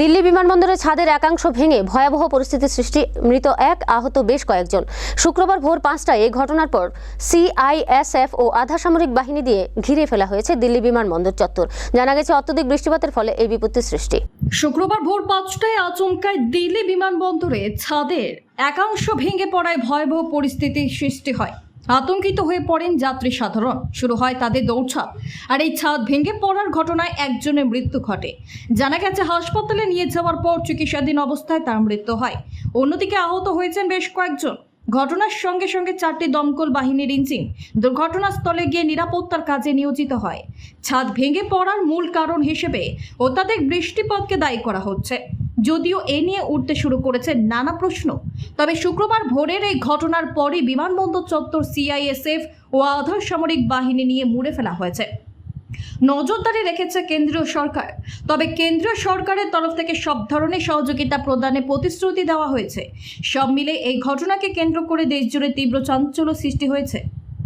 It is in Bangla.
দিল্লি বিমানবন্দরের ছাদের একাংশ ভেঙে ভয়াবহ পরিস্থিতির সৃষ্টি। মৃত এক, আহত বেশ কয়েকজন। শুক্রবার ভোর পাঁচটায় এই ঘটনার পর সিআইএসএফ ও আধা সামরিক বাহিনী দিয়ে ঘিরে ফেলা হয়েছে দিল্লি বিমানবন্দর চত্বর। জানা গেছে, অত্যধিক বৃষ্টিপাতের ফলে এই বিপত্তির সৃষ্টি। শুক্রবার ভোর পাঁচটায় আচমকায় দিল্লি বিমানবন্দরে ছাদের একাংশ ভেঙে পড়ায় ভয়াবহ পরিস্থিতির সৃষ্টি হয়। আতঙ্কিত হয়ে পড়েন যাত্রী সাধারণ। শুরু হয় তাদের দৌড়ছাপ আর এই ছাদ ভেঙে পড়ার ঘটনায় একজনের মৃত্যু ঘটে। জানা গেছে, হাসপাতালে নিয়ে যাওয়ার পর চিকিৎসাধীন অবস্থায় তার মৃত্যু হয়। অন্যদিকে আহত হয়েছেন বেশ কয়েকজন। ঘটনার সঙ্গে সঙ্গে চারটি দমকল বাহিনীর ইঞ্জিন দুর্ঘটনাস্থলে গিয়ে নিরাপত্তার কাজে নিয়োজিত হয়। ছাদ ভেঙে পড়ার মূল কারণ হিসেবে অত্যাধিক বৃষ্টিপাতকে দায়ী করা হচ্ছে। যদিও এ নিয়ে উঠতে শুরু করেছে নানা প্রশ্ন। তবে শুক্রবার ভোরের এই ঘটনার পরই বিমানবন্দর চত্বর সিআইএসএফ ও আধার সামরিক বাহিনী নিয়ে মুড়ে ফেলা হয়েছে। নজরদারি রেখেছে কেন্দ্রীয় সরকার। তবে কেন্দ্রীয় সরকারের তরফ থেকে সব ধরনের সহযোগিতা প্রদানে প্রতিশ্রুতি দেওয়া হয়েছে। সব মিলে এই ঘটনাকে কেন্দ্র করে দেশজুড়ে তীব্র চাঞ্চল্য সৃষ্টি হয়েছে।